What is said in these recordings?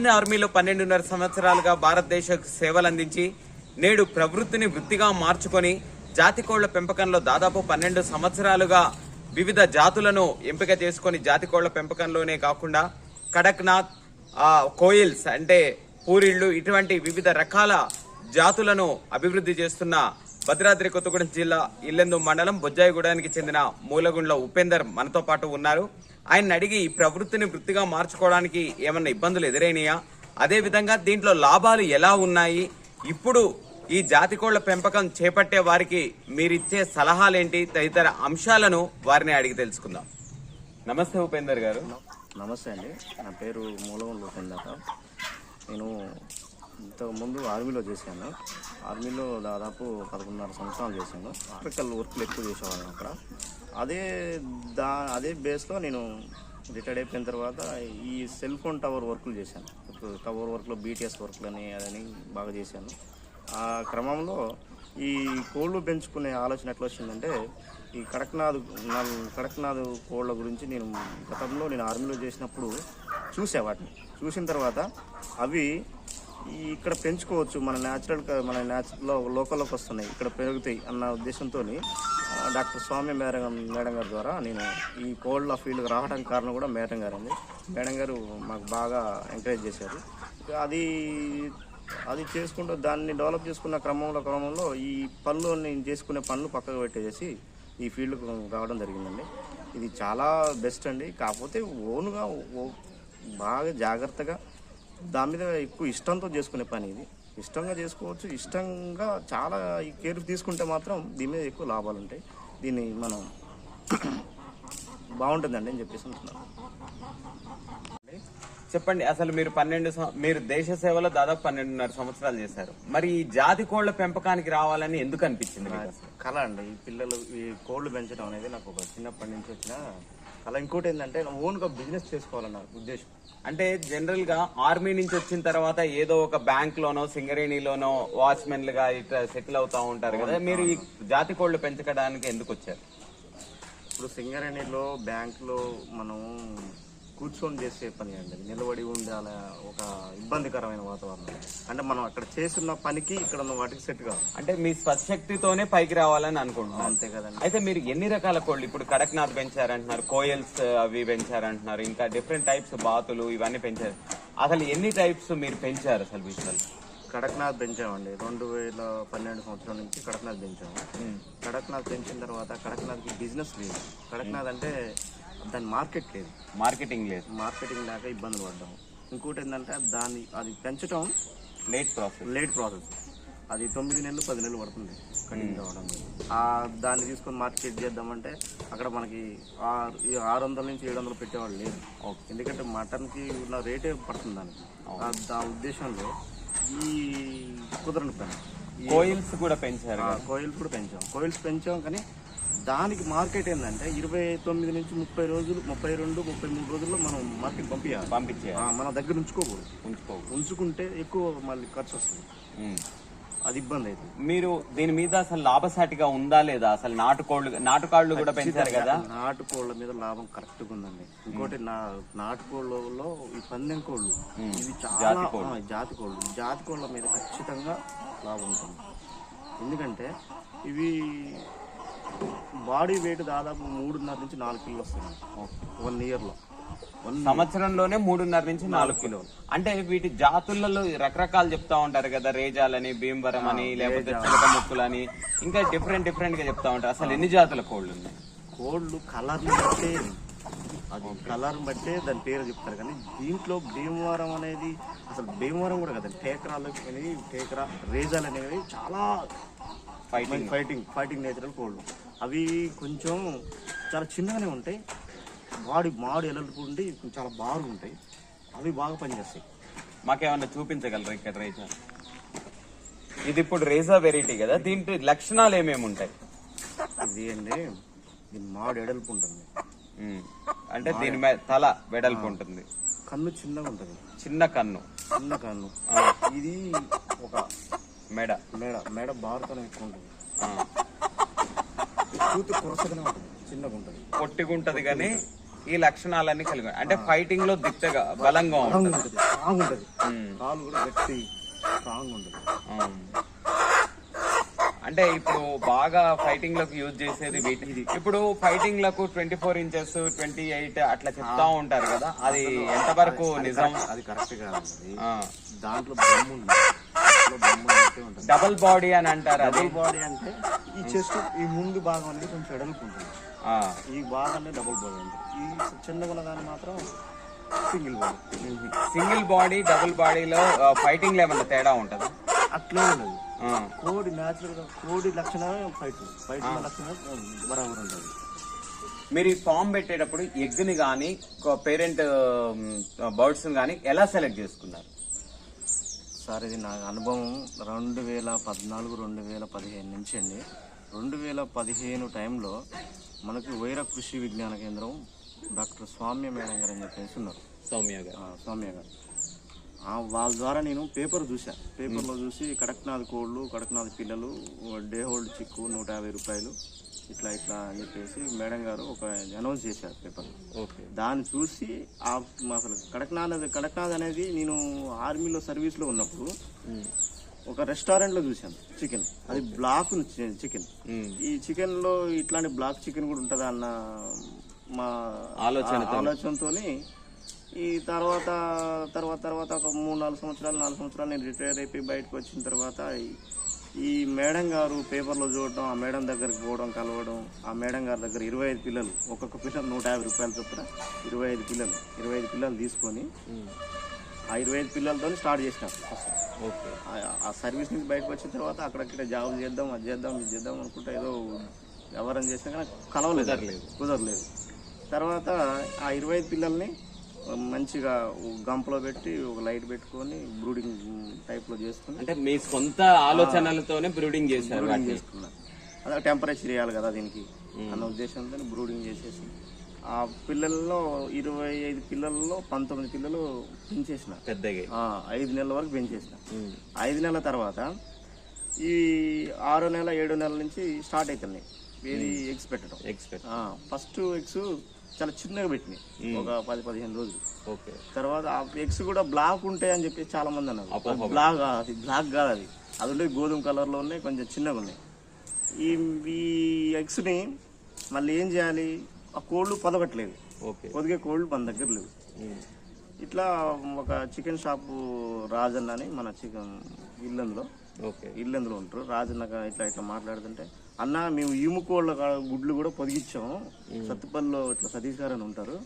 Indian ఆర్మీలో పన్నెండున్నర సంవత్సరాలుగా భారతదేశ సేవలు అందించి నేడు ప్రవృత్తిని వృత్తిగా మార్చుకొని జాతి కోళ్ళ పెంపకంలో దాదాపు పన్నెండు సంవత్సరాలుగా వివిధ జాతులను ఎంపిక చేసుకొని జాతి కోళ్ళ పెంపకంలోనే కాకుండా కడక్నాథ్ కోయిల్స్ అంటే పూరిళ్ళు ఇటువంటి వివిధ రకాల జాతులను అభివృద్ధి చేస్తున్న భద్రాద్రి కొత్తగూడెం జిల్లా ఇల్లెందు మండలం బొజ్జాయిగూడానికి చెందిన మూలగుండ్ల ఉపేందర్ మనతో పాటు ఉన్నారు. ఆయన అడిగి ఈ ప్రవృత్తిని వృత్తిగా మార్చుకోవడానికి ఏమన్నా ఇబ్బందులు ఎదురైనాయా? అదే విధంగా దీంట్లో లాభాలు ఎలా ఉన్నాయి? ఇప్పుడు ఈ జాతి కోళ్ళ పెంపకం చేపట్టే వారికి మీరిచ్చే సలహాలేంటి? తదితర అంశాలను వారిని అడిగి తెలుసుకుందాం. నమస్తే ఉపేందర్ గారు. నమస్తే అండి. నా పేరు మూలవన్ ఉపేందర్ నేను ఇంతకుముందు ఆర్మీలో చేశాను. ఆర్మీలో దాదాపు పదకొండున్నర సంవత్సరాలు చేశాను. ఆర్టికల్ వర్క్లు ఎక్కువ చేసేవాళ్ళం అక్కడ. అదే దా అదే బేస్లో నేను రిటైర్డ్ అయిపోయిన తర్వాత ఈ సెల్ ఫోన్ టవర్ వర్క్లు చేశాను. ఇప్పుడు టవర్ వర్క్లో బీటీఎస్ వర్క్లని అదని బాగా చేశాను. ఆ క్రమంలో ఈ కోళ్ళు పెంచుకునే ఆలోచన ఎట్లా వచ్చిందంటే ఈ కడక్నాథ్ నా- కడక్నాథ్ కోళ్ళ గురించి నేను గతంలో నేను ఆర్మీలో చేసినప్పుడు చూసా వాటిని. చూసిన తర్వాత అవి ఇక్కడ పెంచుకోవచ్చు మన న్యాచురల్ మన న్యాచురల్ లోకల్లోకి వస్తున్నాయి ఇక్కడ పెరుగుతాయి అన్న ఉద్దేశంతో డాక్టర్ స్వామి మేడం మేడం గారి ద్వారా నేను ఈ కోళ్ళ ఫీల్డ్కి రావడానికి కారణం కూడా మేడం గారు అండి. మేడం గారు మాకు బాగా ఎంకరేజ్ చేశారు. అది అది చేసుకుంటూ దాన్ని డెవలప్ చేసుకున్న క్రమంలో క్రమంలో ఈ పనులు నేను చేసుకునే పనులు పక్కకు పెట్టేసి ఈ ఫీల్డ్కు రావడం జరిగిందండి. ఇది చాలా బెస్ట్ అండి. కాకపోతే ఓన్గా ఓ- బాగా జాగ్రత్తగా దాని మీద ఎక్కువ ఇష్టంతో చేసుకునే పని ఇది. ఇష్టంగా చేసుకోవచ్చు. ఇష్టంగా చాలా ఈ కేర్ తీసుకుంటే మాత్రం దీని మీద ఎక్కువ లాభాలు ఉంటాయి. దీన్ని మనం బాగుంటుందండి అని చెప్పేసి అంటున్నాను చెప్పండి అసలు మీరు పన్నెండు మీరు దేశ సేవలో దాదాపు పన్నెండున్నర సంవత్సరాలు చేశారు మరి ఈ జాతి కోళ్ళ పెంపకానికి రావాలని ఎందుకు అనిపించింది? కళ అండి ఈ పిల్లలు ఈ కోళ్ళు పెంచడం అనేది నాకు ఒక చిన్నప్పటి నుంచి వచ్చిన కళ ఇంకోటి ఏంటంటే ఓన్గా బిజినెస్ చేసుకోవాలన్న ఉద్దేశం. అంటే జనరల్గా ఆర్మీ నుంచి వచ్చిన తర్వాత ఏదో ఒక బ్యాంక్ లోనో సింగరేణిలోనో వాచ్మెన్గా ఇట్లా సెటిల్ అవుతా ఉంటారు కదా. మీరు ఈ జాతి కోళ్ళు పెంచడానికి ఎందుకు వచ్చారు? ఇప్పుడు సింగరేణిలో బ్యాంకులో మనం కూర్చొని చేసే పని అండి. నిలబడి ఉండాల ఒక ఇబ్బందికరమైన వాతావరణం. అంటే మనం అక్కడ చేస్తున్న పనికి ఇక్కడ ఉన్న వాటికి సెట్ కావాలి అంటే మీ స్వశక్తితోనే పైకి రావాలని అనుకుంటున్నాను. అంతే కదండి. అయితే మీరు ఎన్ని రకాల కోళ్ళు? ఇప్పుడు కడక్నాథ్ పెంచారంటున్నారు కోయల్స్ అవి పెంచారంటున్నారు ఇంకా డిఫరెంట్ టైప్స్ బాతులు ఇవన్నీ పెంచారు. అసలు ఎన్ని టైప్స్ మీరు పెంచారు అసలు విషయాలు? కడక్నాథ్ పెంచామండి. రెండు వేల పన్నెండు సంవత్సరం నుంచి కడక్నాథ్ పెంచాము. కడక్నాథ్ పెంచిన తర్వాత కడక్నాథ్కి బిజినెస్ లేదు. కడక్నాథ్ అంటే దాని మార్కెట్ లేదు. మార్కెటింగ్ లేదు. మార్కెటింగ్ లేక ఇబ్బందులు పడ్డాము. ఇంకోటి ఏంటంటే దాన్ని అది పెంచడం లేట్ ప్రాసెస్ లేట్ ప్రాసెస్ అది తొమ్మిది నెలలు పది నెలలు పడుతుంది కటింగ్ కావడం ఆ దాన్ని తీసుకొని మార్కెట్ చేద్దామంటే అక్కడ మనకి ఆ- ఈ ఆరు వందల నుంచి ఏడు వందలు పెట్టేవాళ్ళు లేదు ఎందుకంటే మటన్కి ఉన్న రేటే పడుతుంది దానికి. ఆ- ఉద్దేశంలో ఈ కుదరని పని. కోయిల్స్ కూడా పెంచారు కోయిల్స్ కూడా పెంచాం. కోయిల్స్ పెంచాం కానీ దానికి మార్కెట్ ఏంటంటే ఇరవై తొమ్మిది నుంచి ముప్పై రోజులు ముప్పై రెండు ముప్పై మూడు రోజుల్లో మనం మార్కెట్ పంపించాలి పంపించారు ఆ, మన దగ్గర ఉంచుకోకూడదు. ఉంచుకో ఉంచుకుంటే ఎక్కువ మళ్ళీ ఖర్చు వస్తుంది. అది ఇబ్బంది అవుతుంది. మీరు దీని మీద అసలు లాభసాటిగా ఉందా లేదా? అసలు నాటుకోళ్ళు నాటుకాళ్ళు కూడా పెంచారు కదా? నాటుకోళ్ళ మీద లాభం కరెక్ట్గా ఉందండి. ఇంకోటి నా నాటుకోళ్ళలో ఈ పందెం కోళ్ళు ఇవి చాలా జాతి కోళ్ళు. జాతి కోళ్ళ మీద ఖచ్చితంగా లాభం ఉంటుంది. ఎందుకంటే ఇవి బాడీ వెయిట్ దాదాపు మూడున్నర నుంచి నాలుగు కిలో వస్తుంది. వన్ ఇయర్లో. వన్ సంవత్సరంలోనే మూడున్నర నుంచి నాలుగు కిలోలు. అంటే వీటి జాతులలో రకరకాలు చెప్తా ఉంటారు కదా రేజాలని భీమవరం అని లేకపోతే చిలక ముక్కులని ఇంకా డిఫరెంట్ డిఫరెంట్గా చెప్తా ఉంటారు. అసలు ఎన్ని జాతుల కోళ్ళు ఉన్నాయి? కోళ్ళు కలర్ బట్టే అది కలర్ బట్టే దాని పేరు చెప్తారు కానీ దీంట్లో భీమవరం అనేది అసలు భీమవరం కూడా కదండి టేకరాలు అనేవి టేకరా రేజాలు అనేవి చాలా ఫైటింగ్ ఫైటింగ్ ఫైటింగ్ నేచురల్ కోళ్ళు. అవి కొంచెం చాలా చిన్నగానే ఉంటాయి. బాడీ మాడి ఎలలుకుండి చాలా బాగా ఉంటాయి. అవి బాగా పనిచేస్తాయి. మాకేమన్నా చూపించగలరా ఇక్కడ రేజా ఇది ఇప్పుడు రేజా వెరైటీ కదా దీంట్లో లక్షణాలు ఏమేమి ఉంటాయి? ఇది అండి దీని మాడి ఎడల్పు ఉంటుంది. అంటే దీని మీద తల వెడల్పు ఉంటుంది. కన్ను చిన్నగా ఉంటుంది. చిన్న కన్ను. చిన్న కన్ను. ఇది ఒక మెడ. మేడ మేడ భారతనం ఎక్కువ ఉంటుంది. ఉంటుంది. కానీ ఈ లక్షణాలన్నీ కలిగి. అంటే ఫైటింగ్లో దిట్టగా బలంగా ఉంటుంది. స్ట్రాంగ్ ఉంటుంది. ఉమ్. కాలు కూడా గట్టి స్ట్రాంగ్ ఉంటుంది. ఉమ్. అంటే ఇప్పుడు బాగా ఫైటింగ్లకు యూజ్ చేసేది వీటి ఇప్పుడు ఫైటింగ్లకు twenty four inches twenty eight అట్లా చెప్తా ఉంటారు కదా. అది ఎంతవరకు నిజం? అది కరెక్ట్ ఆ. దాంట్లో డబల్ బాడీ అని అంటారు అది. డబుల్ బాడీ అంటే ఈ చెస్ట్ ఈ ముందు భాగం అనేది కొంచెం ఆ. ఈ భాగాన్ని డబుల్ బాడీ ఉంటుంది ఈ చిన్నగా ఉన్న దాన్ని మాత్రం single body single body double బాడీలో ఫైటింగ్లో ఏమన్నా తేడా ఉంటుందా? అట్లే ఉండదు. కోడి న్యాచురల్గా కోడి లక్షణమే ఫైట్ ఫైట్ లక్షణమే బరాబర్ ఉంటుంది మీరు ఈ ఫామ్ పెట్టేటప్పుడు ఎగ్ని కానీ పేరెంట్ బర్డ్స్ కానీ ఎలా సెలెక్ట్ చేసుకున్నారు? సార్ ఇది నా అనుభవం. రెండు వేల పద్నాలుగు రెండు వేల పదిహేను నుంచి అండి. రెండు వేల పదిహేను టైంలో మనకి వైర కృషి విజ్ఞాన కేంద్రం డాక్టర్ స్వామ్య మేడం గారు అని చెప్పేసి ఉన్నారు. సౌమ్య గారు. సౌమ్య గారు. వాళ్ళ ద్వారా నేను పేపర్ చూసా పేపర్లో చూసి కడక్నాథ్ కోళ్ళు కడక్నాథ్ పిల్లలు డే హోల్డ్ చిక్కు నూట యాభై రూపాయలు. ఇట్లా ఇట్లా అని చెప్పేసి మేడం గారు ఒక అనౌన్స్ చేశారు పేపర్. ఓకే. దాన్ని చూసి అసలు కడక్నాథ్ కడక్నాథ్ అనేది నేను ఆర్మీలో సర్వీస్లో ఉన్నప్పుడు ఒక రెస్టారెంట్లో చూశాను చికెన్. అది బ్లాక్ చికెన్. ఈ చికెన్లో ఇట్లాంటి బ్లాక్ చికెన్ కూడా ఉంటుందా అన్న మా ఆలోచనతో. ఆలోచనతోని ఈ తర్వాత తర్వాత తర్వాత ఒక మూడు నాలుగు సంవత్సరాలు నాలుగు సంవత్సరాలు నేను రిటైర్ అయిపోయి బయటకు వచ్చిన తర్వాత మేడం గారు పేపర్లో చూడటం ఆ మేడం దగ్గరికి పోవడం కలవడం ఆ మేడం గారి దగ్గర ఇరవై ఐదు పిల్లలు ఒక్కొక్క పిల్లలు నూట యాభై రూపాయలు చొప్పున ఇరవై ఐదు పిల్లలు ఇరవై ఐదు పిల్లలు తీసుకొని ఆ ఇరవై ఐదు పిల్లలతో స్టార్ట్ చేసిన. ఓకే. ఆ- సర్వీస్ నుంచి బయటకు వచ్చిన తర్వాత అక్కడక్కడ జాబ్ చేద్దాం అది చేద్దాం ఇది చేద్దాం అనుకుంటే ఏదో వ్యవహారం చేసినా కానీ కలవలేదు. కుదరలేదు. కుదరలేదు. తర్వాత ఆ ఇరవై ఐదు పిల్లల్ని మంచిగా గంపలో పెట్టి ఒక లైట్ పెట్టుకొని బ్రూడింగ్ టైప్లో చేసుకుని అంటే మీ సొంత ఆలోచనలతోనే బ్రూడింగ్ చేశారు బ్రూడింగ్ చేసుకున్నా అదే టెంపరేచర్ వేయాలి కదా దీనికి అన్న ఉద్దేశంతో బ్రూడింగ్ చేసేసి ఆ పిల్లల్లో ఇరవై ఐదు పిల్లల్లో పంతొమ్మిది పిల్లలు పెంచేసిన. పెద్దగా. ఐదు నెలల వరకు పెంచేసిన. ఐదు నెలల తర్వాత ఈ ఆరో నెల ఏడో నెలల నుంచి స్టార్ట్ అవుతున్నాయి ఏది ఎగ్స్ పెట్టడం. ఎక్స్పెక్ట్ ఫస్ట్ ఎగ్స్ చాలా చిన్నగా పెట్టినాయి. ఒక పది పదిహేను రోజులు. ఓకే. తర్వాత ఆ ఎగ్స్ కూడా బ్లాక్ ఉంటాయి అని చెప్పి చాలా మంది అన్నారు. బ్లాక్ అది బ్లాక్ కాదు అది. అది ఉండేది గోధుమ కలర్లో ఉన్నాయి కొంచెం చిన్నగా ఉన్నాయి. ఈ ఈ ఎగ్స్ని మళ్ళీ ఏం చేయాలి? ఆ కోళ్ళు పొదగట్లేదు. పొదిగే కోళ్ళు మన దగ్గర లేవు. ఇట్లా ఒక చికెన్ షాపు రాజన్న అని మన చికెన్ ఇల్లందులో. ఓకే. ఇల్లందులో ఉంటారు. రాజన్న ఇట్లా ఇట్లా మాట్లాడుతుంటే అన్న మేము ఈముకోళ్ళ గుడ్లు కూడా పొదిగించాం సత్తుపల్లిలో ఇట్లా సతీష్ గారు అని ఉంటారు.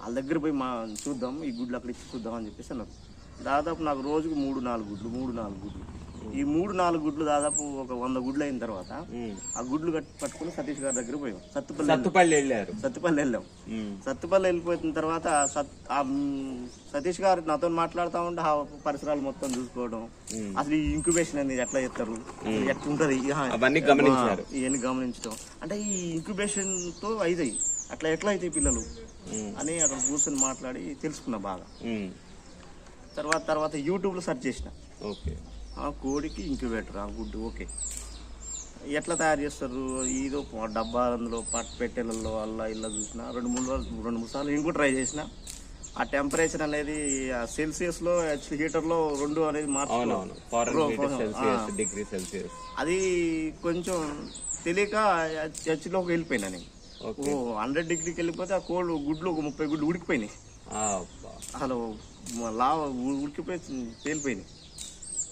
వాళ్ళ దగ్గర పోయి మా చూద్దాం ఈ గుడ్లు అక్కడ ఇచ్చి చూద్దాం అని చెప్పేసి అన్నారు. దాదాపు నాకు రోజుకు మూడు నాలుగు గుడ్లు మూడు నాలుగు గుడ్లు. ఈ మూడు నాలుగు గుడ్లు దాదాపు ఒక వంద గుడ్లు అయిన తర్వాత ఆ గుడ్లు కట్టి పట్టుకుని సతీష్ గారి దగ్గర పోయాం. సత్తుపల్లి సత్తుపల్లి వెళ్ళారు. సత్తుపల్లి వెళ్ళాం. సత్తుపల్లి వెళ్ళిపోయిన తర్వాత సతీష్ గారు నాతో మాట్లాడుతూ ఉంటే ఆ పరిసరాలు మొత్తం చూసుకోవడం అసలు ఈ ఇంక్యుబేషన్ అనేది ఎట్లా చేస్తారు? అసలు ఎట్లా ఉంటది? ఆ, అవన్నీ గమనించారు. ఇవన్నీ గమనించడం. అంటే ఈ ఇంక్యుబేషన్తో అవుతాయి అట్లా ఎట్లా అవుతాయి పిల్లలు? అని అక్కడ కూర్చొని మాట్లాడి తెలుసుకున్నా బాగా. తర్వాత తర్వాత యూట్యూబ్లో సెర్చ్ చేసిన. ఓకే. ఆ కోడికి ఇంక్యుబేటర్ ఆ గుడ్డు ఓకే. ఎట్లా తయారు చేస్తారు? ఏదో ప- డబ్బా అందులో పట్ పెట్టెలలో అల్లా ఇలా చూసిన రెండు మూడు రోజులు రెండు మూడు సార్లు కూడా ట్రై చేసిన ఆ టెంపరేచర్ అనేది ఆ సెల్సియస్లో హీటర్లో రెండు అనేది మార్చుకోవాలి అది కొంచెం తెలియక చర్చిలోకి వెళ్ళిపోయినా నేను. ఓ హండ్రెడ్ డిగ్రీకి వెళ్ళిపోతే ఆ కోళ్ళు గుడ్లు ఒక ముప్పై గుడ్లు ఉడికిపోయినాయి. అసలు లావ ఉడికిపోయి పేలిపోయినాయి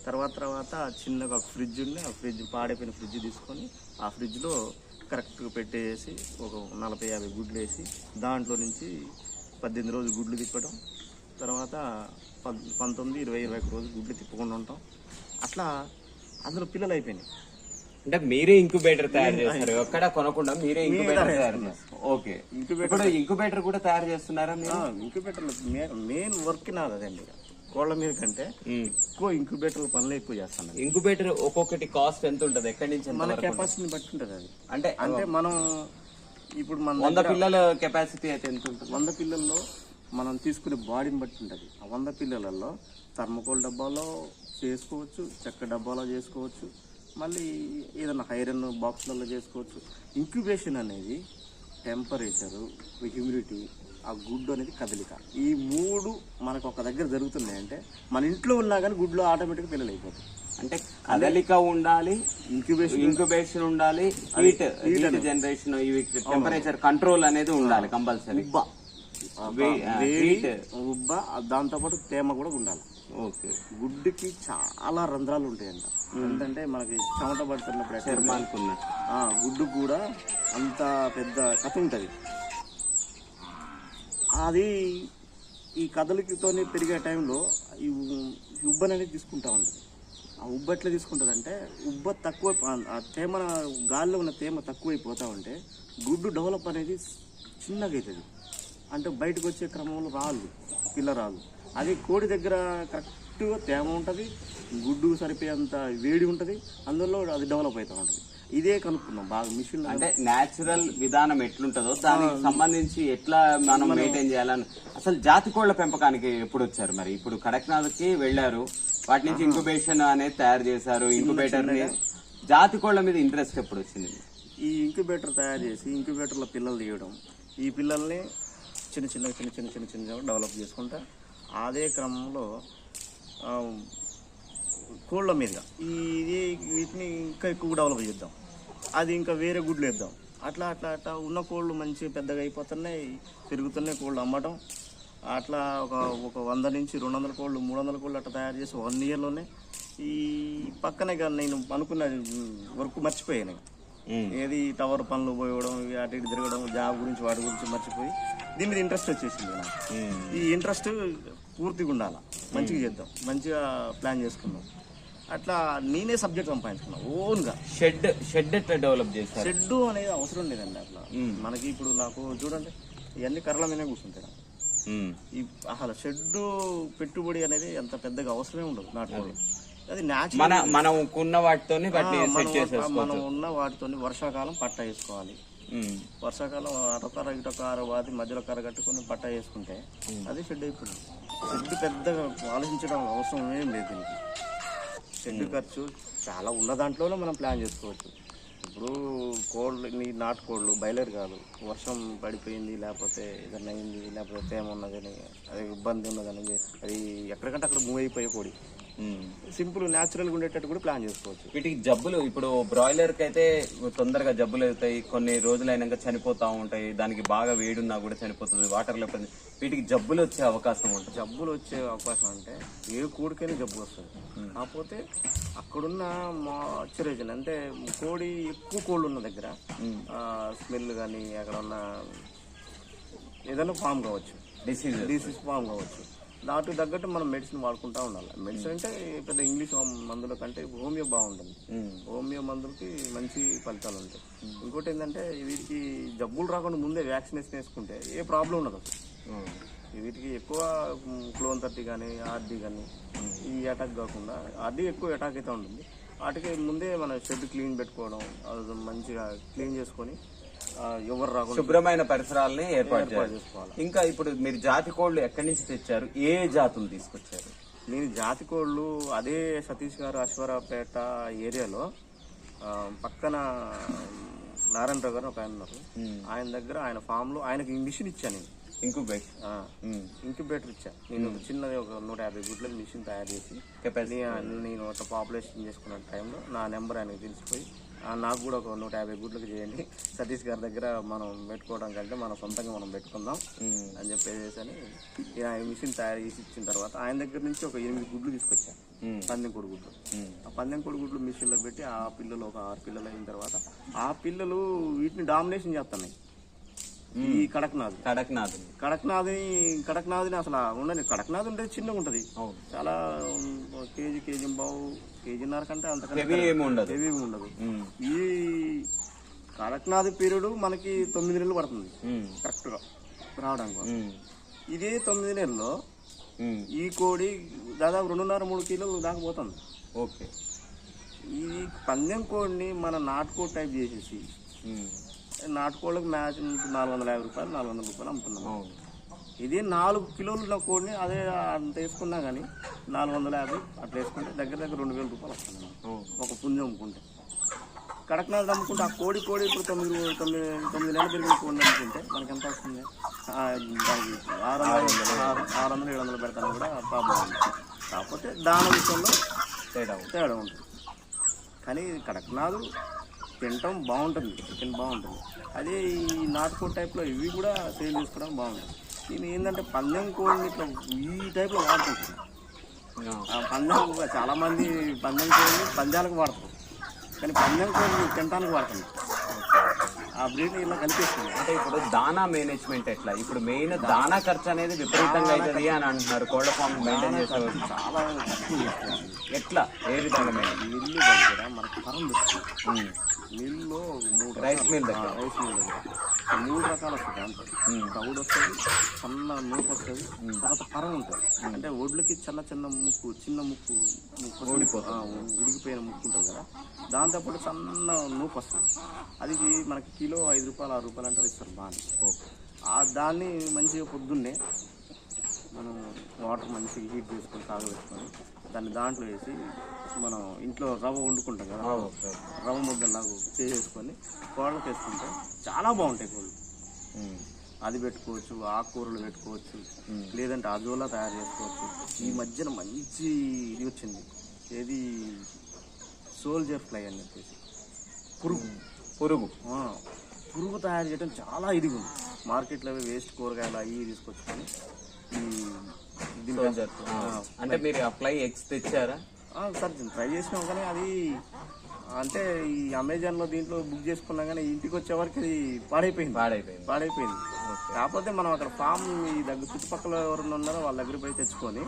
తర్వాత తర్వాత చిన్నగా ఒక ఫ్రిడ్జ్ ఉంది ఆ ఫ్రిడ్జ్ పాడైపోయిన ఫ్రిడ్జ్ తీసుకొని ఆ ఫ్రిడ్జ్లో కరెక్ట్గా పెట్టేసి ఒక నలభై యాభై గుడ్లు వేసి దాంట్లో నుంచి పద్దెనిమిది రోజులు గుడ్లు తిప్పడం తర్వాత పద్ పంతొమ్మిది ఇరవై ఇరవై ఒక రోజులు గుడ్లు తిప్పకుండా ఉంటాం. అట్లా అందులో పిల్లలు అయిపోయినాయి. అంటే మీరే ఇంక్యుబేటర్ తయారు చేస్తారు. ఎక్కడ కొనకుండా మీరే ఇంక్యుబేటర్ తయారు చేస్తారు ఓకే. ఇప్పుడు ఇంక్యుబేటర్ కూడా తయారు చేస్తున్నారా మీరు? ఇంక్యుబేటర్లు మెయిన్ వర్క్ నాది అదండి కోళ్ళ మీద కంటే ఎక్కువ ఇంక్యుబేటర్ల పనులు ఎక్కువ చేస్తాను. ఇంక్యుబేటర్ ఒక్కొక్కటి కాస్ట్ ఎంత ఉంటది? ఎక్కడి నుంచి మన? కెపాసిటీని బట్టి ఉంటుంది అది. అంటే అంటే మనం ఇప్పుడు మన వంద పిల్లల కెపాసిటీ అయితే ఎంత ఉంటుంది? వంద పిల్లల్లో మనం తీసుకునే బాడీని బట్టి ఉంటుంది. ఆ వంద పిల్లలలో థర్మకోల్ డబ్బాలో చేసుకోవచ్చు చెక్క డబ్బాలో చేసుకోవచ్చు మళ్ళీ ఏదైనా ఐరన్ బాక్స్లలో చేసుకోవచ్చు. ఇంక్యుబేషన్ అనేది టెంపరేచరు హ్యూమిడిటీ ఆ గుడ్డు అనేది కదలిక. ఈ మూడు మనకు ఒక దగ్గర జరుగుతున్నాయి అంటే మన ఇంట్లో ఉన్నా కానీ గుడ్లో ఆటోమేటిక్గా పిల్లలు అయిపోతాయి అంటే కదలిక ఉండాలి ఇంక్యుబేషన్ ఇంక్యుబేషన్ ఉండాలి హీట్ హీట్ జనరేషన్ ఇవి టెంపరేచర్ కంట్రోల్ అనేది ఉండాలి కంపల్సరీ. ఉబ్బ. దాంతోపాటు తేమ కూడా ఉండాలి. ఓకే. గుడ్డుకి చాలా రంధ్రాలు ఉంటాయంట. ఎందుకంటే మనకి చెమట పడుతున్నప్పుడు గుడ్డు కూడా అంత పెద్ద కథ ఉంటుంది. అది ఈ కదలికతో పెరిగే టైంలో ఈ ఉబ్బ అనేది తీసుకుంటా ఉంటుంది. ఆ ఉబ్బ ఎట్లా తీసుకుంటుందంటే ఉబ్బ తక్కువ ఆ తేమ గాల్లో ఉన్న తేమ తక్కువైపోతూ ఉంటే గుడ్డు డెవలప్ అనేది చిన్నగా అవుతుంది అంటే బయటకు వచ్చే క్రమంలో రాళ్ళు పిల్ల రాదు. అది కోడి దగ్గర కరెక్ట్గా తేమ ఉంటుంది గుడ్డు సరిపోయేంత వేడి ఉంటుంది అందులో అది డెవలప్ అవుతూ ఉంటుంది. ఇదే కనుక్కున్నాం. బాగా మిషన్ అంటే నేచురల్ విధానం ఎట్లుంటుందో దానికి సంబంధించి ఎట్లా మనం మెయింటైన్ చేయాలని. అసలు జాతి కోళ్ళ పెంపకానికి ఎప్పుడు వచ్చారు మరి? ఇప్పుడు కడక్నాథ్కి వెళ్ళారు. వాటి నుంచి ఇంక్యుబేషన్ అనేది తయారు చేశారు. ఇంక్యుబేటర్ని జాతి కోళ్ళ మీద ఇంట్రెస్ట్ ఎప్పుడు వచ్చింది ఈ ఇంక్యుబేటర్ తయారు చేసి ఇంక్యుబేటర్లో పిల్లలు తీయడం. ఈ పిల్లల్ని చిన్న చిన్న చిన్న చిన్న చిన్న చిన్న డెవలప్ చేసుకుంటా అదే క్రమంలో కోళ్ళ మీదుగా. ఈ ఇది వీటిని ఇంకా ఎక్కువ డెవలప్ చేద్దాం. అది ఇంకా వేరే గుడ్లు వేద్దాం. అట్లా అట్లా అట్లా ఉన్న కోళ్ళు మంచి పెద్దగా అయిపోతున్నాయి పెరుగుతున్నాయి కోళ్ళు అమ్మటం. అట్లా ఒక ఒక వంద నుంచి రెండు వందల కోళ్ళు మూడు వందల కోళ్ళు అట్లా తయారు చేసి వన్ ఇయర్లోనే ఈ పక్కనే కానీ నేను అనుకున్న వర్క్ మర్చిపోయాను ఏది టవర్ పనులు పోయడం అటు ఇటు తిరగడం జాబ్ గురించి వాటి గురించి మర్చిపోయి దీని మీద ఇంట్రెస్ట్ వచ్చేసింది నాకు. ఈ ఇంట్రెస్ట్ పూర్తిగా ఉండాలి. మంచిగా చేద్దాం. మంచిగా ప్లాన్ చేసుకుందాం. అట్లా నేనే సబ్జెక్ట్ సంపాదించుకున్నాను ఓన్గా. షెడ్ షెడ్ ఎట్లా డెవలప్ చేశారు? షెడ్ అనేది అవసరం లేదండి అట్లా. మనకి ఇప్పుడు నాకు చూడండి ఇవన్నీ కర్రల మీదనే కూర్చుంటాయి. ఈ అసలు షెడ్ పెట్టుబడి అనేది అంత పెద్దగా అవసరమే ఉండదు నాటుకోవడం అది. మన మనం ఉన్న వాటితోని మనం ఉన్న వాటితో వర్షాకాలం పట్ట వేసుకోవాలి. వర్షాకాలం అటకర ఇటకర వాది మధ్యలో కర్ర కట్టుకొని పట్ట వేసుకుంటే అది షెడ్ అయిపోతుంది. షెడ్ పెద్దగా ఆలోచించడం అవసరం ఏం లేదు దీనికి. షెడ్ ఖర్చు చాలా ఉన్న దాంట్లోనే మనం ప్లాన్ చేసుకోవచ్చు. ఇప్పుడు కోళ్ళు నీ నాటుకోళ్ళు బయలేరు కాదు. వర్షం పడిపోయింది లేకపోతే ఏదైనా అయింది లేకపోతే తేమ ఉన్నదని అదే ఇబ్బంది ఉన్నదని అది ఎక్కడికంటే అక్కడ మూవ్ అయిపోయే కోడి. సింపుల్ న్యాచురల్గా ఉండేటట్టు కూడా ప్లాన్ చేసుకోవచ్చు. వీటికి జబ్బులు ఇప్పుడు బ్రాయిలర్కి అయితే తొందరగా జబ్బులు అవుతాయి కొన్ని రోజులైనాక చనిపోతా ఉంటాయి దానికి బాగా వేడున్నా కూడా చనిపోతుంది వాటర్ లేకపోతే వీటికి జబ్బులు వచ్చే అవకాశం ఉంటుంది. జబ్బులు వచ్చే అవకాశం అంటే ఏ కోడికైనా జబ్బు వస్తుంది కాకపోతే అక్కడున్న మాయిశ్చరైజన్ అంటే కోడి ఎక్కువ కోళ్ళు ఉన్న దగ్గర స్మెల్ కానీ అక్కడ ఉన్న ఏదైనా ఫామ్ కావచ్చు. డిసీజ్ డిసీజ్ ఫామ్ కావచ్చు. దానికి తగ్గట్టు మనం మెడిసిన్ వాడుకుంటా ఉండాలి. మెడిసిన్ అంటే పెద్ద ఇంగ్లీష్ మందుల కంటే హోమియో బాగుంటుంది. హోమియో మందులకి మంచి ఫలితాలు ఉంటాయి. ఇంకోటి ఏంటంటే వీటికి జబ్బులు రాకుండా ముందే వ్యాక్సినేషన్ వేసుకుంటే ఏ ప్రాబ్లం ఉండదు వీటికి ఎక్కువ క్లోన్ థర్టీ కానీ ఆర్డీ కానీ ఈ అటాక్ కాకుండా ఆర్డీ ఎక్కువ అటాక్ అయితే ఉంటుంది. వాటికి ముందే మన షెడ్ క్లీన్ పెట్టుకోవడం మంచిగా క్లీన్ చేసుకొని ఎవరు రాకుండా శుభ్రమైన పరిసరాలని ఏర్పాటు చేయాలి. చేసుకోవాలి. ఇంకా ఇప్పుడు మీరు జాతి కోళ్ళు ఎక్కడి నుంచి తెచ్చారు? ఏ జాతులు తీసుకొచ్చారు? నేను జాతి కోళ్ళు అదే సతీష్ గారు అశ్వరాపేట ఏరియాలో పక్కన నారాయణరావు గారు ఒక ఆయన ఉన్నారు. ఆయన దగ్గర ఆయన ఫామ్లో ఆయనకి మిషన్ ఇచ్చాను నేను. ఇంక్యుబేషన్ ఆ, ఇంక్యుబేటర్ ఇచ్చా. నేను చిన్నది ఒక నూట యాభై గుడ్ల మిషన్ తయారు చేసి నేను ఒక పాపులేషన్ చేసుకున్న టైంలో నా నెంబర్ ఆయనకి తెలిసిపోయి నాకు కూడా ఒక నూట యాభై గుడ్లకు చేయండి. సతీష్ గారి దగ్గర మనం పెట్టుకోవడం కంటే మనం సొంతంగా మనం పెట్టుకుందాం అని చెప్పేసి అని ఈయన ఈ మిషన్ తయారు చేసి ఇచ్చిన తర్వాత ఆయన దగ్గర నుంచి ఒక ఎనిమిది గుడ్లు తీసుకొచ్చా. పందెం కొడు గుడ్లు ఆ పందెం కొడు గుడ్లు మిషన్లో పెట్టి ఆ పిల్లలు ఒక ఆరు పిల్లలు అయిన తర్వాత ఆ పిల్లలు వీటిని డామినేషన్ చేస్తున్నాయి. ఈ కడక్నాథ్ కడక్నాథ్ కడక్నాథ్ని కడక్నాథ్ని అసలు ఉండని కడక్నాథ్ అంటే చిన్నగా ఉంటుంది. చాలా కేజీ కేజీ బావు కేజీన్నర కంటే అంతకంటే ఏమి ఉండదు ఉండదు. ఈ కడక్నాథ్ పీరియడ్ మనకి తొమ్మిది నెలలు పడుతుంది. కరెక్ట్గా రావడానికి. ఇదే తొమ్మిది నెలల్లో. ఈ కోడి దాదాపు రెండున్నర మూడు కిలోలు దాకా పోతుంది ఓకే ఈ పందెం కోడిని మన నాటుకోడి టైప్ చేసేసి. నాటుకోళ్ళకి మ్యాచ్ నాలుగు వందల యాభై రూపాయలు నాలుగు వందల రూపాయలు అమ్ముతున్నాం. ఇది నాలుగు కిలోలు ఉన్న కోడిని అదే అంత వేసుకున్నా కానీ నాలుగు వందల యాభై అట్లా వేసుకుంటే దగ్గర దగ్గర రెండు వేల రూపాయలు వస్తుంది ఒక పుంజం అమ్ముకుంటే. కడక్నాథ్ నమ్ముకుంటే ఆ కోడి కోడి ఇప్పుడు తొమ్మిది తొమ్మిది తొమ్మిది నెలలు పెరిగిన కోడి నమ్ముకుంటే మనకి ఎంత వస్తుంది? ఆరు వందలు ఆరు- ఆరు వందలు ఏడు వందలు పెడతాను కూడా ప్రాబ్లం ఉంది కాకపోతే దాని విషయంలో తేడా. తేడా ఉంటుంది. కానీ కడక్నాథ్ తినటం బాగుంటుంది. చికెన్ బాగుంటుంది. అదే ఈ నాటుకోడి టైప్లో ఇవి కూడా సేల్ చేసుకోవడం బాగుంటుంది. నేను ఏంటంటే పందెం కోడిని ఇట్లా ఈ టైప్లో వాడుకుంటున్నాను. ఆ పందెం చాలా మంది పందెం కోడిని పందాలకు వాడతారు. కానీ పందెం కోడిని తినడానికి వాడుతుంది ఆ బ్రీడ్ని ఇలా కనిపిస్తుంది అంటే ఇప్పుడు దానా మేనేజ్మెంట్ ఎట్లా? ఇప్పుడు మెయిన్ దానా ఖర్చు అనేది విపరీతంగా అవుతుంది అని అంటున్నారు. కోళ్ళ ఫామ్ మెయింటైన్ చేసేవాళ్ళు. చాలా ఎట్లా? ఏ విధంగా మెయిన్ మిల్లు దగ్గర మనకు పరం దొరుకుతుంది మిల్లులో మూడు రైస్ మిల్ దగ్గర. రైస్ మిల్ దగ్గర. మూడు రకాలు వస్తాయి దాంట్లో. తవుడు వస్తుంది సన్న నూపు వస్తుంది తర్వాత పరం ఉంటుంది. అంటే ఒడ్లకి చిన్న చిన్న ముక్కు చిన్న ముక్కు ఉడికిపోయిన ముక్కు ఉంటుంది కదా. దాంతోపాటు సన్న నూపు వస్తుంది. అది మనకి కిలో ఐదు రూపాయలు ఆరు రూపాయలు అంటే ఇస్తారు బాగా ఆ దాన్ని మంచిగా పొద్దున్నే మనం వాటర్ మంచిగా హీట్ చేసుకొని తాగబెట్టుకొని దాన్ని దాంట్లో వేసి మనం ఇంట్లో రవ్వ వండుకుంటాం కదా రవ్వ ముద్దలాగా చేసేసుకొని కోళ్ళకి వేసుకుంటే చాలా బాగుంటాయి కోళ్ళు. అది పెట్టుకోవచ్చు ఆకుకూరలు పెట్టుకోవచ్చు లేదంటే అజోలా తయారు చేసుకోవచ్చు. ఈ మధ్యన మంచి ఇది వచ్చింది. ఏది? సోల్జర్ ఫ్లై అని చెప్పేసి. పురుగు. పురుగు. పురుగు తయారు చేయడం చాలా ఇదిగా ఉంది మార్కెట్లో వేస్ట్ కూరగాయలు అవి తీసుకొచ్చుకొని. అంటే మీరు ఆ ఫ్లై ఎగ్స్ తెచ్చారా? సార్ ట్రై చేసినాం కానీ అది అంటే ఈ అమెజాన్లో దీంట్లో బుక్ చేసుకున్నాం కానీ ఇంటికి వచ్చే వరకు అది పాడైపోయింది. పాడైపోయింది. పాడైపోయింది. కాకపోతే మనం అక్కడ ఫామ్ ఈ దగ్గర చుట్టుపక్కల ఎవరైనా ఉన్నారో వాళ్ళ దగ్గర పోయి తెచ్చుకొని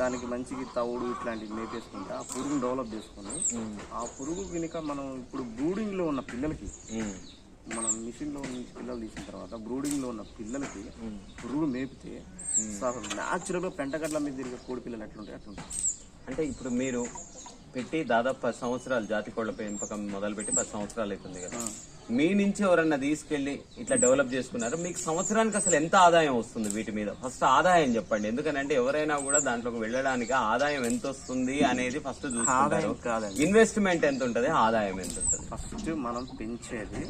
దానికి మంచిగా తవుడు ఇట్లాంటివి మేపేసుకుంటే ఆ పురుగును డెవలప్ చేసుకొని ఆ పురుగు కనుక మనం ఇప్పుడు బ్రూడింగ్లో ఉన్న పిల్లలకి. మనం మిషన్లో నుంచి పిల్లలు తీసిన తర్వాత బ్రూడింగ్లో ఉన్న పిల్లలకి పురుగు మేపితే న్యాచురల్గా పెంటగడ్ల మీద తిరిగే కోడి పిల్లలు ఎట్లుంటాయి? అట్లుంటాయి అంటే ఇప్పుడు మీరు పెట్టి దాదాపు పది సంవత్సరాలు జాతి కోళ్ళ పెంపకం మొదలు పెట్టి పది సంవత్సరాలు అవుతుంది కదా. మీ నుంచి ఎవరన్నా తీసుకెళ్ళి ఇట్లా డెవలప్ చేసుకున్నారు? మీకు సంవత్సరానికి అసలు ఎంత ఆదాయం వస్తుంది వీటి మీద? ఫస్ట్ ఆదాయం చెప్పండి. ఎందుకంటే ఎవరైనా కూడా దాంట్లోకి వెళ్ళడానికి ఆదాయం ఎంత వస్తుంది అనేది ఫస్ట్ చూసుకుంటారు. ఇన్వెస్ట్మెంట్ ఎంత ఉంటుంది? ఆదాయం ఎంత ఉంటుంది? ఫస్ట్ మనం పెంచేది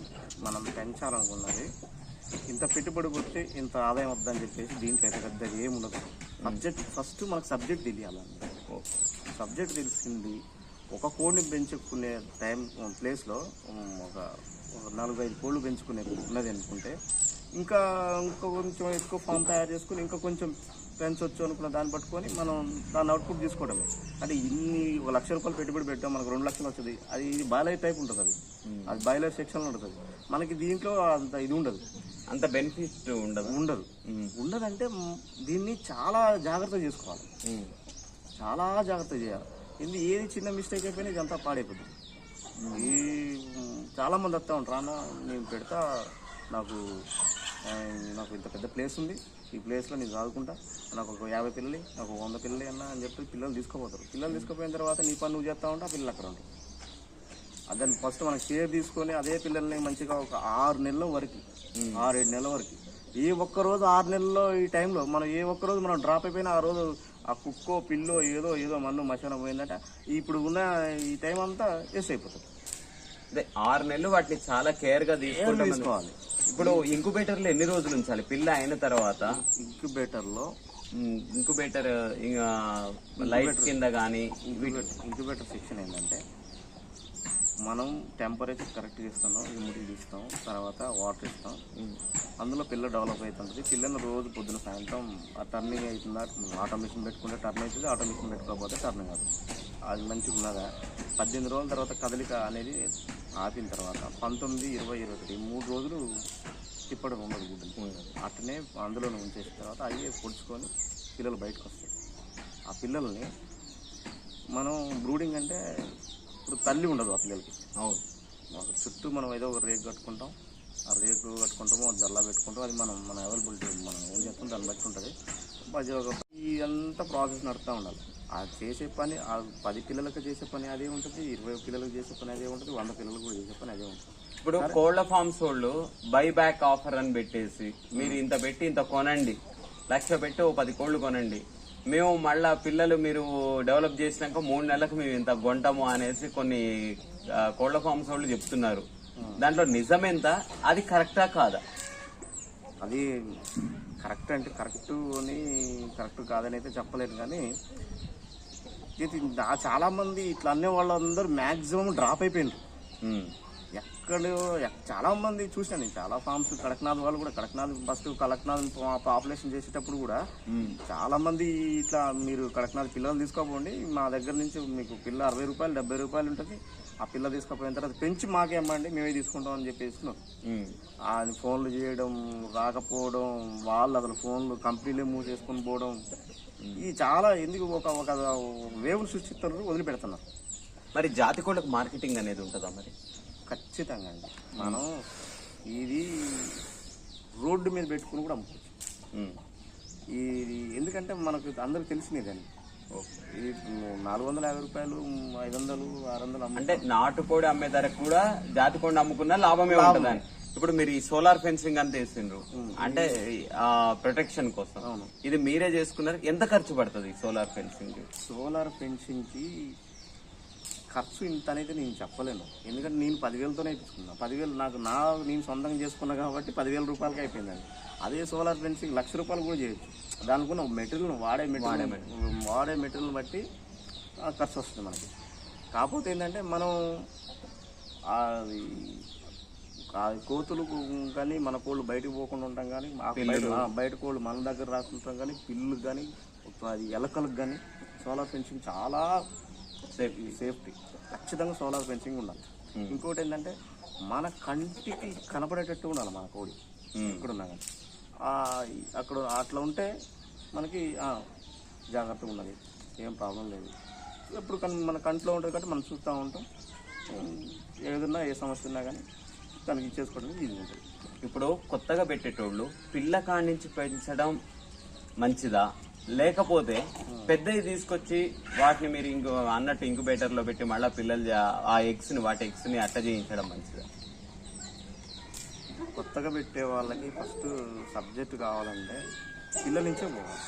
మనం పెంచాలనుకున్నది ఇంత పెట్టుబడి కొట్టి ఇంత ఆదాయం వద్దని చెప్పేసి దీంట్లో అయితే పెద్దగా ఏమి ఉండదు. సబ్జెక్ట్ ఫస్ట్ మనకు సబ్జెక్ట్ తెలియాలండి సబ్జెక్ట్ తెలిసింది. ఒక కోడిని పెంచుకునే టైం ప్లేస్లో ఒక నాలుగు ఐదు కోళ్ళు పెంచుకునే ఉన్నది అనుకుంటే ఇంకా ఇంకో కొంచెం ఎక్కువ ఫామ్ తయారు చేసుకుని ఇంకా కొంచెం పెంచవచ్చు అనుకున్న దాన్ని పట్టుకొని మనం దాని అవుట్పుట్ తీసుకోవడమే. అంటే ఇన్ని ఒక లక్ష రూపాయలు పెట్టుబడి పెట్టాం మనకు రెండు లక్షలు వస్తుంది. అది బాయిలర్ టైప్ ఉంటుంది అది. అది బాయిలర్ సెక్షన్ ఉంటుంది. మనకి దీంట్లో అంత ఇది ఉండదు. అంత బెనిఫిట్ ఉండదు. ఉండదు. ఉండదంటే దీన్ని చాలా జాగ్రత్త చేసుకోవాలి. చాలా జాగ్రత్త చేయాలి. ఇది ఏది చిన్న మిస్టేక్ అయిపోయినా ఇదంతా పాడైపోతుంది ఈ మ్, చాలా మంది వస్తూ ఉంటారు. అన్న నేను పెడతా నాకు నాకు ఇంత పెద్ద ప్లేస్ ఉంది. ఈ ప్లేస్లో నేను చదువుకుంటా. నాకు ఒక యాభై పిల్లలు నాకు వంద పిల్లలు అన్న అని చెప్పి పిల్లలు తీసుకుపోతారు. పిల్లలు తీసుకుపోయిన తర్వాత నీ పని నువ్వు చేస్తా ఉంటే ఆ పిల్లలు అక్కడ ఉంటాయి అదని ఫస్ట్ మనం కేర్ తీసుకొని అదే పిల్లల్ని మంచిగా ఒక ఆరు నెలల వరకు ఆరు ఏడు నెలల వరకు. ఏ ఒక్క రోజు ఆరు నెలల్లో ఈ టైంలో మనం ఏ ఒక్క రోజు మనం డ్రాప్ అయిపోయినా ఆ రోజు ఆ కుక్కో పిల్లో ఏదో ఏదో మన్ను మశానం పోయిందంటే. ఇప్పుడు ఉన్న ఈ టైం అంతా వేస్ట్ అయిపోతుంది. అదే ఆరు నెలలు వాటిని చాలా కేర్గా తీసుకుంటాం తీసుకోవాలి. ఇప్పుడు ఇంకుబేటర్లో ఎన్ని రోజులు ఉంచాలి? పిల్ల అయిన తర్వాత? ఇంక్యుబేటర్లో ఇంకుబేటర్ ఇంకా లైట్ కింద గానీ ఇంక్యుబేటర్ సెక్షన్ ఏంటంటే మనం టెంపరేచర్ కరెక్ట్గా ఇస్తున్నాం హ్యూమిడిటీ తీస్తాం తర్వాత వాటర్ ఇస్తాం. అందులో పిల్ల డెవలప్ అవుతుంటుంది. పిల్లని రోజు పొద్దున సాయంత్రం ఆ టర్నింగ్ అవుతుందా? ఆటో మిషన్ పెట్టుకుంటే టర్న్ అవుతుంది ఆటో మిషన్ పెట్టుకోకపోతే టర్నింగ్ అవుతుంది. అది మంచిగా ఉన్నదా? పద్దెనిమిది రోజుల తర్వాత కదలిక అనేది ఆపిన తర్వాత పంతొమ్మిది ఇరవై ఇరవై ఒకటి మూడు రోజులు తిప్పడం ఉండదు గుడ్డు. అట్లనే అందులో ఉంచేసిన తర్వాత అయ్యే పొడుచుకొని పిల్లలు బయటకు వస్తాయి ఆ పిల్లల్ని మనం బ్రూడింగ్ అంటే ఇప్పుడు తల్లి ఉండదు ఆ పిల్లలకి. అవును. చుట్టూ మనం ఏదో ఒక రేకు కట్టుకుంటాం. ఆ రేకు కట్టుకుంటామో జల్లా పెట్టుకుంటాం అది మనం మన అవైలబిలిటీ మనం ఏం చేస్తాం దాన్ని బట్టి ఉంటుంది. అంతా ప్రాసెస్ నడుస్తూ ఉండాలి. ఆ చేసే పని ఆ పది పిల్లలకు చేసే పని అదే ఉంటుంది ఇరవై పిల్లలకు చేసే పని అదే ఉంటుంది వంద పిల్లలకు కూడా చేసే పని అదే ఉంటుంది. ఇప్పుడు కోళ్ళ ఫార్మ్స్ వాళ్ళు బై బ్యాక్ ఆఫర్ అని పెట్టేసి మీరు ఇంత పెట్టి ఇంత కొనండి లక్ష పెట్టి ఓ పది కోళ్ళు కొనండి. మేము మళ్ళా పిల్లలు మీరు డెవలప్ చేసినాక మూడు నెలలకు మేము ఇంత కొంటాము అనేసి కొన్ని కోళ్ళ ఫార్మ్స్ వాళ్ళు చెప్తున్నారు. దాంట్లో నిజమెంత అది కరెక్టా కాదా? అది కరెక్ట్ అంటే కరెక్ట్ అని కరెక్ట్ కాదని అయితే చెప్పలేను కానీ చాలా మంది ఇట్లా అనే వాళ్ళందరూ మాక్సిమం డ్రాప్ అయిపోయినారు. ఎక్కడ ఎక్- చాలా మంది చూసాను నేను చాలా ఫార్మ్స్ కడక్నాథ్ వాళ్ళు కూడా కడక్నాథ్ ఫస్ట్ కడక్నాథ్ పాపులేషన్ చేసేటప్పుడు కూడా చాలా మంది ఇట్లా మీరు కడక్నాథ్ పిల్లలు తీసుకోపోండి మా దగ్గర నుంచి మీకు పిల్ల అరవై రూపాయలు డెబ్బై రూపాయలు ఉంటుంది ఆ పిల్ల తీసుకుపోయిన తర్వాత పెంచి మాకే ఇమ్మండి మేమే తీసుకుంటాం అని చెప్పేస్తున్నారు. ఉమ్, ఆ ఫోన్లు చేయడం రాకపోవడం వాళ్ళు అసలు ఫోన్లు కంపెనీలే మూవ్ చేసుకొని పోవడం ఈ చాలా ఎందుకు ఒక ఒక వేవులు సృష్టిస్తున్నారు వదిలిపెడుతున్నారు. మరి జాతి కోళ్ళకు మార్కెటింగ్ అనేది ఉంటుందా మరి? ఖచ్చితంగా అండి. మనం ఇది రోడ్డు మీద పెట్టుకుని కూడా అమ్ముకోవచ్చు. ఇది ఎందుకంటే మనకు అందరికి తెలిసినదండి ఓకే. ఇది నాలుగు వందల యాభై రూపాయలు ఐదు వందలు ఆరు వందలు అంటే నాటుకోడి అమ్మే ధరకు కూడా జాతి కోడి అమ్ముకున్నా లాభమే. ఉంటుందని. ఇప్పుడు మీరు ఈ సోలార్ ఫెన్సింగ్ అంత వేసిండ్రు. అంటే ఆ ప్రొటెక్షన్ కోసం. అవును. ఇది మీరే చేసుకున్నారు. ఎంత ఖర్చు పడుతుంది సోలార్ ఫెన్సింగ్? సోలార్ ఫెన్సింగ్కి ఖర్చు ఇంత అనేది నేను చెప్పలేను. ఎందుకంటే నేను పదివేలతోనే ఇప్పించుకున్నా పదివేలు నాకు నా నేను సొంతంగా చేసుకున్నా కాబట్టి పదివేల రూపాయలకి అయిపోయిందండి. అదే సోలార్ ఫెన్సింగ్ లక్ష రూపాయలు కూడా చేయొచ్చు. దానికి మెటీరియల్ వాడే మెటీరియల్ వాడే మెటీరియల్. బట్టి ఖర్చు వస్తుంది మనకి. కాకపోతే ఏంటంటే మనం అది కోతులు కానీ మన కోళ్ళు బయటకు పోకుండా ఉంటాం కానీ బయట కోళ్ళు మన దగ్గర రాకుంటాం కానీ పిల్లులకు కానీ అది ఎలకలకు కానీ సోలార్ ఫెన్సింగ్ చాలా సేఫ్టీ సేఫ్టీ. ఖచ్చితంగా సోలార్ ఫెన్సింగ్ ఉండాలి. ఇంకోటి ఏంటంటే మన కంటికి కనపడేటట్టు ఉండాలి మన కోడి. ఇక్కడ ఉన్నా కానీ. అక్కడ అట్లా ఉంటే మనకి జాగ్రత్తగా ఉన్నది ఏం ప్రాబ్లం లేదు. ఎప్పుడు కన్ మన కంట్లో ఉంటుంది కాబట్టి మనం చూస్తూ ఉంటాం. ఏదన్నా ఏ సమస్య ఉన్నా కానీ తనకి ఇచ్చేసుకోవడం ఈజీ ఉంటుంది. ఇప్పుడు కొత్తగా పెట్టేటోళ్ళు పిల్ల నుంచి పెంచడం మంచిదా? లేకపోతే పెద్దవి తీసుకొచ్చి వాటిని మీరు ఇంకో అన్నట్టు ఇంక్యుబేటర్లో పెట్టి మళ్ళీ పిల్లలు ఆ ఎగ్స్ని వాటి ఎగ్స్ని అట్ట చేయించడం మంచిదా? కొత్తగా పెట్టే వాళ్ళకి ఫస్ట్ సబ్జెక్ట్ కావాలంటే పిల్లల నుంచే పోవాలి.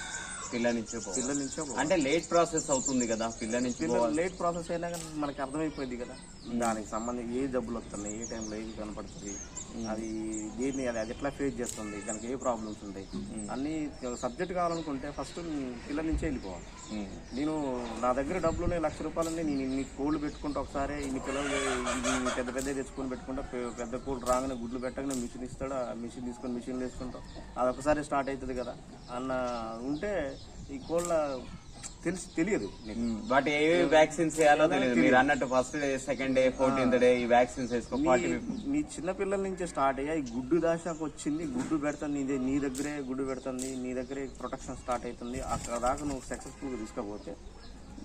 పిల్ల నుంచి పో- పిల్లల నుంచే అంటే లేట్ ప్రాసెస్ అవుతుంది కదా పిల్ల నుంచి లేట్ ప్రాసెస్ అయినా కానీ మనకి అర్థమైపోయింది కదా. దానికి సంబంధించి ఏ జబ్బులు వస్తున్నాయి ఏ టైంలో ఏది కనపడుతుంది అది దేన్ని అది అది ఎట్లా ఫేస్ చేస్తుంది దానికి ఏ ప్రాబ్లమ్స్ ఉంటాయి అన్ని సబ్జెక్ట్ కావాలనుకుంటే ఫస్ట్ పిల్లల నుంచే వెళ్ళిపోవాలి. నేను నా దగ్గర డబ్బులు ఉన్నాయి లక్ష రూపాయలని నేను ఇన్ని కోళ్ళు పెట్టుకుంటే ఒకసారి ఇన్ని పిల్లలు పెద్ద పెద్ద తెచ్చుకొని పెట్టుకుంటా పెద్ద కోళ్ళు రాగానే గుడ్లు పెట్టగానే మిషన్ ఇస్తాడు ఆ మిషన్ తీసుకొని మిషన్ వేసుకుంటాం అది ఒకసారి స్టార్ట్ అవుతుంది కదా. అన్న ఉంటే ఈ కోళ్ళ తెలిసి తెలియదు వాటి ఏ వ్యాక్సిన్స్ వేయాలో తెలియదు. మీరు అన్నట్టు first day second day fourteenth day ఈ వ్యాక్సిన్స్ వేసుకో ఫార్టీ నీ- నీ చిన్న పిల్లల నుంచే స్టార్ట్ అయ్యా. ఈ గుడ్డు దాశాకు వచ్చింది గుడ్డు పెడుతుంది నీ నీ దగ్గరే గుడ్డు పెడుతుంది నీ దగ్గరే ప్రొటెక్షన్ స్టార్ట్ అవుతుంది. అక్కడ దాకా నువ్వు సక్సెస్ఫుల్గా తీసుకపోతే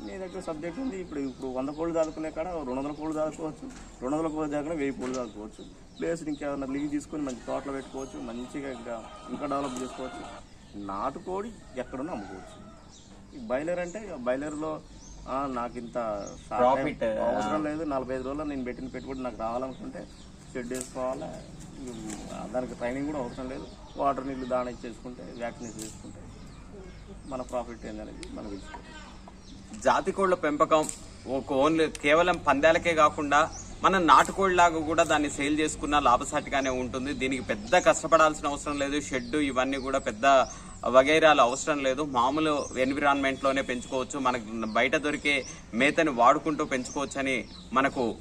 నీ దగ్గర సబ్జెక్ట్ ఉంది. ఇప్పుడు ఇప్పుడు వంద కోళ్ళు దాదుకునే కాడ రెండు వందల కోళ్ళు దాదుకోవచ్చు రెండు వందల కోళ్ళు దాకా వెయ్యి కోళ్ళు దాదుకోవచ్చు ప్లేస్ ఇంకేమైనా లీవ్ తీసుకొని మంచి తోటలో పెట్టుకోవచ్చు. మంచిగా ఇంకా ఇంకా డెవలప్ చేసుకోవచ్చు. నాటుకోడి ఎక్కడున్నా అమ్ముకోవచ్చు. ఈ బయలర్ అంటే బయలర్లో నాకు ఇంత షార్ట్ Profit, టైం అవసరం లేదు. నలభై ఐదు రోజుల్లో నేను పెట్టిన పెట్టుబడి నాకు రావాలనుకుంటే షెడ్ వేసుకోవాలా దానికి ట్రైనింగ్ కూడా అవసరం లేదు. వాటర్ నీళ్ళు దాన ఇచ్చేసుకుంటే వ్యాక్సినేషన్ చేసుకుంటే మన ప్రాఫిట్ ఏందనేది మనం జాతి కోళ్ళ పెంపకం ఒక ఓన్లీ కేవలం పందాలకే కాకుండా మనం నాటుకోళ్ళలాగా కూడా దాన్ని సేల్ చేసుకున్న లాభసాటిగానే ఉంటుంది. దీనికి పెద్ద కష్టపడాల్సిన అవసరం లేదు. షెడ్ ఇవన్నీ కూడా పెద్ద వగైరాలు అవసరం లేదు. మామూలు ఎన్విరాన్మెంట్లోనే పెంచుకోవచ్చు. మనకు బయట దొరికే మేతని వాడుకుంటూ పెంచుకోవచ్చు అని మనకు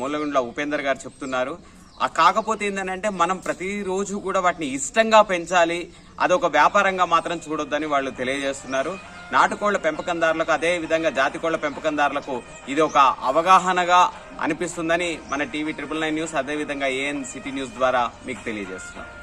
మూలగుండ్ల ఉపేందర్ గారు చెప్తున్నారు. ఆ కాకపోతే ఏంటంటే మనం ప్రతిరోజు కూడా వాటిని ఇష్టంగా పెంచాలి. అదొక వ్యాపారంగా మాత్రం చూడొద్దని వాళ్ళు తెలియజేస్తున్నారు. నాటుకోళ్ళ పెంపకందారులకు అదే విధంగా జాతి కోళ్ళ పెంపకందారులకు ఇది ఒక అవగాహనగా అనిపిస్తుందని మన టీవీ ట్రిపుల్ నైన్ న్యూస్ అదే విధంగా ఏఎన్ సిటీ న్యూస్ ద్వారా మీకు తెలియజేస్తున్నాం.